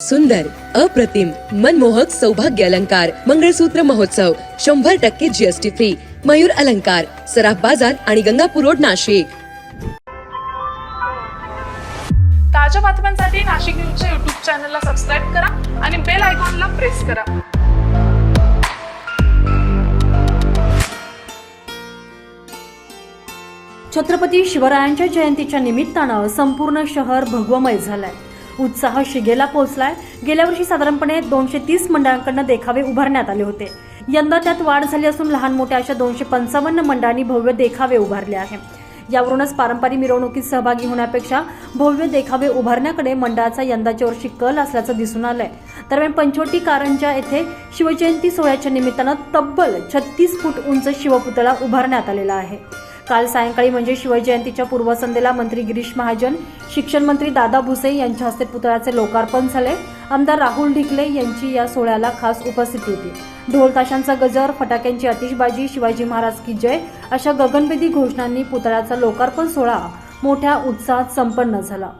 सुंदर अप्रतिम मनमोहक सौभाग्य अलंकार मंगळसूत्र महोत्सव शंभर टक्के जीएसटी फ्री मयूर अलंकार सराफ बाजार आणि गंगापूर रोड नाशिक. ताज्या बातम्यांसाठी नाशिक न्यूजच्या युट्यूब चॅनलला सबस्क्राईब करा आणि बेल आयकॉनला प्रेस करा. छत्रपती शिवरायांच्या जयंतीच्या निमित्तानं संपूर्ण शहर भगवमय झालंय. उत्साह शिगेला पोहोचलाय. गेल्या वर्षी साधारणपणे दोनशे तीस मंडळांकडनं देखावे उभारण्यात आले होते. यंदा त्यात वाढ झाली असून लहान मोठ्या अशा दोनशे पंचावन्न मंडळांनी भव्य देखावे उभारले आहे. यावरूनच पारंपरिक मिरवणुकीत सहभागी होण्यापेक्षा भव्य देखावे उभारण्याकडे मंडळाचा यंदाच्या वर्षी कल असल्याचं दिसून आलंय. दरम्यान पंचवटी कारंजा येथे शिवजयंती सोहळ्याच्या निमित्तानं तब्बल छत्तीस फूट उंच शिवपुतळा उभारण्यात आलेला आहे. काल सायंकाळी म्हणजे शिवजयंतीच्या पूर्वसंध्येला मंत्री गिरीश महाजन शिक्षण मंत्री दादा भुसे यांच्या हस्ते पुतळ्याचे लोकार्पण झाले. आमदार राहुल ढिकले यांची या सोहळ्याला खास उपस्थिती होती. ढोल ताशांचा गजर फटाक्यांची आतिषबाजी शिवाजी महाराज की जय अशा गगनभेदी घोषणांनी पुतळ्याचा लोकार्पण सोहळा मोठ्या उत्साहात संपन्न झाला.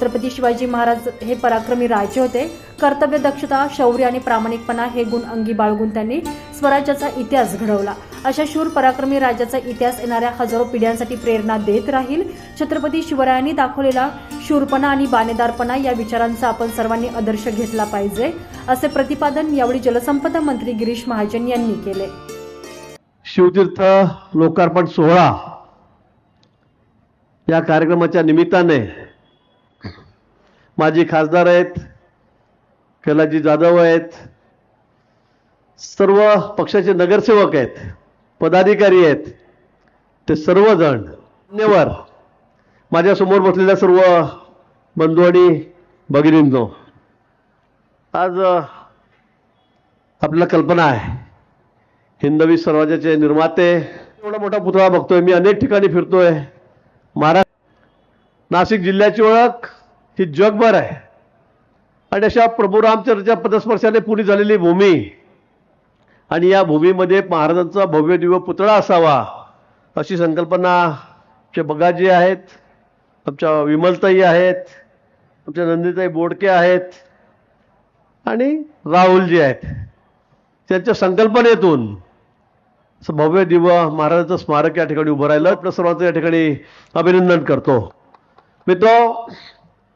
छत्रपती शिवाजी महाराज हे पराक्रमी राजे होते. कर्तव्य दक्षता शौर्य आणि प्रामाणिकपणा हे गुण अंगी बाळगून त्यांनी स्वराज्याचा इतिहास घडवला. अशा शूर पराक्रमी राज्याचा इतिहास येणाऱ्या हजारो पिढ्यांसाठी प्रेरणा देत राहील. छत्रपती शिवरायांनी दाखवलेला शूरपणा आणि बाणेदारपणा या विचारांचा आपण सर्वांनी आदर्श घेतला पाहिजे असे प्रतिपादन यावेळी जलसंपदा मंत्री गिरीश महाजन यांनी केले. शिवतीर्थ लोकार्पण सोहळा या कार्यक्रमाच्या निमित्ताने माजी खासदार आहेत कैलाजी जाधव आहेत सर्व पक्षाचे नगरसेवक आहेत पदाधिकारी आहेत ते सर्वजण मान्यवर माझ्यासमोर बसलेल्या सर्व बंधू आणि भगिनींनो आज आपल्याला कल्पना आहे. हिंदवी समाजाचे निर्माते एवढा मोठा पुतळा बघतोय. मी अनेक ठिकाणी फिरतोय. महाराष्ट्र नाशिक जिल्ह्याची ओळख ही जगभर आहे. आणि अशा प्रभू रामचंद्राच्या पदस्पर्शाने पुरी झालेली भूमी आणि या भूमीमध्ये महाराजांचा भव्य दिव्य पुतळा असावा अशी संकल्पना आमचे बगाजी आहेत आमच्या विमलताई आहेत आमच्या नंदिताई बोडके आहेत आणि राहुलजी आहेत. त्यांच्या संकल्पनेतून असं भव्य दिव महाराजांचं स्मारक या ठिकाणी उभं राहिलं. आपल्या सर्वांचं या ठिकाणी अभिनंदन करतो. मित्र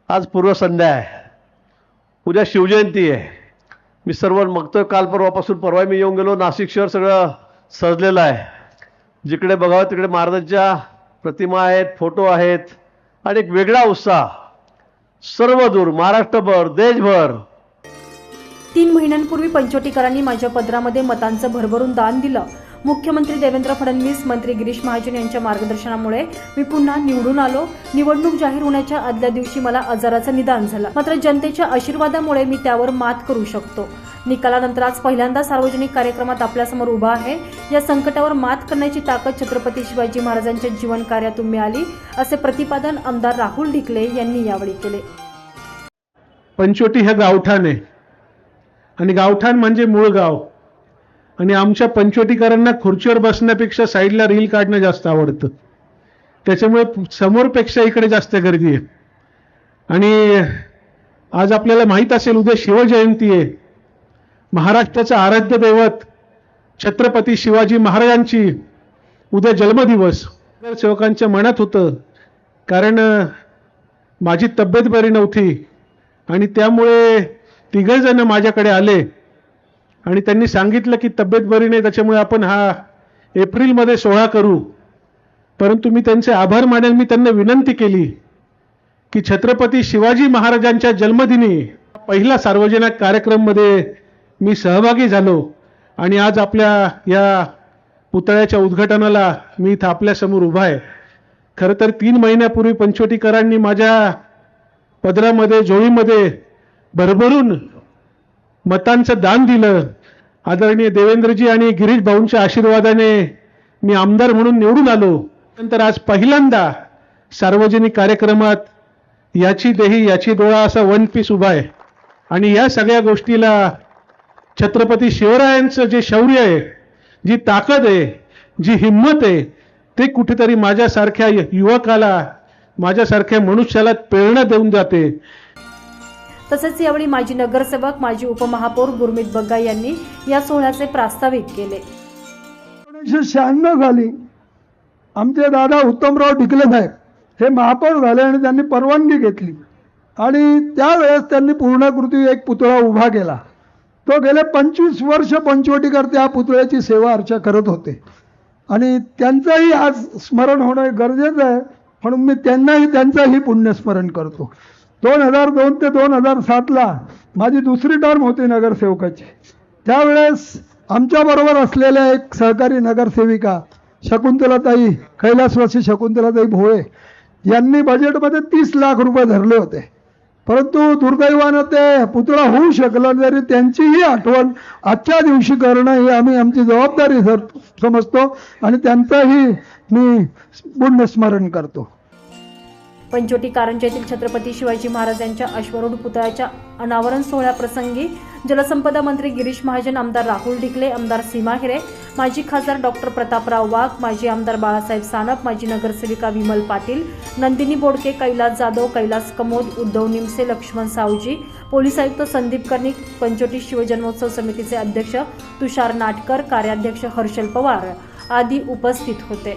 आज पूर्वसंध्या आहे. उद्या शिवजयंती आहे. मी सर्व बघतोय. काल परवापासून परवा मी येऊन गेलो. नाशिक शहर सगळं सजलेलं आहे. जिकडे बघावं तिकडे महाराजांच्या प्रतिमा आहेत फोटो आहेत आणि एक वेगळा उत्साह. सर्व दूर महाराष्ट्रभर देशभर. तीन महिन्यांपूर्वी पंचवटीकरांनी माझ्या पदरामध्ये मतांचं भरभरून दान दिलं. मुख्यमंत्री देवेंद्र फडणवीस मंत्री गिरीश महाजन यांच्या मार्गदर्शनामुळे मी पुन्हा निवडून आलो. निवडणूक जाहीर होण्याच्या आदल्या दिवशी मला आजाराचं निदान झालं. मात्र जनतेच्या आशीर्वादामुळे मी त्यावर मात करू शकतो. निकालानंतर आज पहिल्यांदा सार्वजनिक कार्यक्रमात आपल्यासमोर उभा आहे. या संकटावर मात करण्याची ताकद छत्रपती शिवाजी महाराजांच्या जीवन कार्यातून मिळाली असे प्रतिपादन आमदार राहुल ढिकले यांनी यावेळी केले. पंचोटी हे गावठाण आहे. आणि गावठाण म्हणजे मूळ गाव. आणि आमच्या पंचवटीकरांना खुर्चीवर बसण्यापेक्षा साईडला रील काढणं जास्त आवडतं. त्याच्यामुळे समोरपेक्षा इकडे जास्त गर्दी आहे. आणि आज आपल्याला माहीत असेल उद्या शिवजयंती आहे. महाराष्ट्राचं आराध्य दैवत छत्रपती शिवाजी महाराजांची उद्या जन्मदिवस. सेवकांच्या मनात होतं कारण माझी तब्येत बरी नव्हती. आणि त्यामुळे तिघे जण माझ्याकडे आले. आणि त्यांनी सांगितलं की तब्येत बरी नाही त्याच्यामुळे आपण हा एप्रिलमध्ये सोहळा करू. परंतु मी त्यांचे आभार मानेल मी त्यांना विनंती केली की छत्रपती शिवाजी महाराजांच्या जन्मदिनी पहिला सार्वजनिक कार्यक्रममध्ये मी सहभागी झालो आणि आज आपल्या या पुतळ्याच्या उद्घाटनाला मी इथं आपल्यासमोर उभा आहे. खरं तर तीन महिन्यापूर्वी पंचवटीकरांनी माझ्या पदरामध्ये जोळीमध्ये भरभरून मतांचं दान दिलं. आदरणीय देवेंद्रजी आणि गिरीश भाऊंच्या आशीर्वादाने मी आमदार म्हणून निवडून आलो. नंतर आज पहिल्यांदा सार्वजनिक कार्यक्रमात याची देही याची डोळा असा वन पीस उभा आहे. आणि या सगळ्या गोष्टीला छत्रपती शिवरायांचं जे शौर्य आहे जी ताकद आहे जी हिंमत आहे ते कुठेतरी माझ्यासारख्या युवकाला माझ्यासारख्या मनुष्याला प्रेरणा देऊन जाते. तसेच यावेळी माजी नगरसेवक माजी उपमहापौर गुरमीत बग्गा यांनी या सोहळ्याचे प्रास्ताविक केले. एकोणीसशे शहाण्णव साली आमचे दादा उत्तमराव ढिकले साहेब हे महापौर झाले आणि त्यांनी परवानगी घेतली. आणि त्यावेळेस त्यांनी पूर्णाकृती एक पुतळा उभा केला. तो गेले पंचवीस वर्ष पंचवटीकर त्या पुतळ्याची सेवा अर्चा करत होते. आणि त्यांचंही आज स्मरण होणं गरजेचं आहे म्हणून मी त्यांनाही त्यांचंही पुण्यस्मरण करतो. दोन हजार दोन ते दोन हजार सातला माझी दुसरी टर्म होती नगरसेवकाची. त्यावेळेस आमच्याबरोबर असलेल्या एक सहकारी नगरसेविका शकुंतलाताई कैलासवासी शकुंतलाताई भोळे यांनी बजेटमध्ये तीस लाख रुपये धरले होते. परंतु दुर्दैवानं ते पुतळा होऊ शकलं तरी त्यांचीही आठवण आजच्या दिवशी करणं ही आम्ही आमची जबाबदारी समजतो आणि त्यांचंही मी पुण्यस्मरण करतो. पंचवटी कारंजा येथील छत्रपती शिवाजी महाराजांच्या अश्वरूढ पुतळ्याच्या अनावरण सोहळ्याप्रसंगी जलसंपदा मंत्री गिरीश महाजन आमदार राहुल ढिकले आमदार सीमा हिरे माजी खासदार डॉक्टर प्रतापराव वाघ माजी आमदार बाळासाहेब सानप माजी नगरसेविका विमल पाटील नंदिनी बोडके कैलास जाधव कैलास कमोद उद्धव निमसे लक्ष्मण सावजी पोलीस आयुक्त संदीप कर्णिक पंचवटी शिवजन्मोत्सव समितीचे अध्यक्ष तुषार नाटकर कार्याध्यक्ष हर्षल पवार आदी उपस्थित होते.